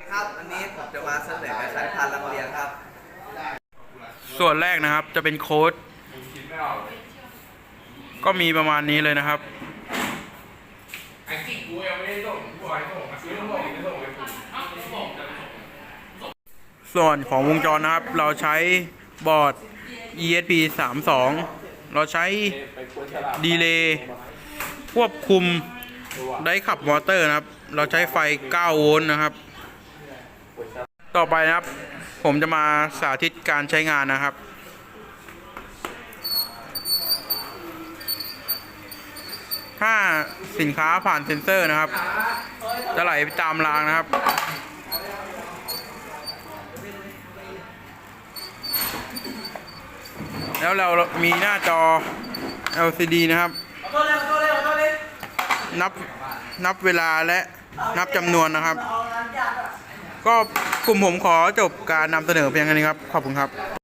ครับ อันนี้ผมจะมาเสนอสายพันธุ์ลำเลียงครับ ส่วนแรกนะครับจะเป็นโค้ด ก็มีประมาณนี้เลยนะครับส่งกูให้ส่งซื้อต้องบอกไม่ส่งเลยกูส่วนของวงจรนะครับ เราใช้บอร์ด ESP 32เราใช้ดีเลย์ควบคุมได้ขับมอเตอร์นะครับ เราใช้ไฟ 9 โวลต์นะครับ ต่อไปนะครับ ผมจะมาสาธิตการใช้งานนะครับ ถ้าสินค้าผ่านเซ็นเซอร์นะครับ จะไหลไปตามรางนะครับแล้วเรามีหน้าจอ LCD นะครับ นับนับเวลาและนับจำนวนนะครับ ก็กลุ่มผมขอจบการนำเสนอเพียงแค่นี้ครับ ขอบคุณครับ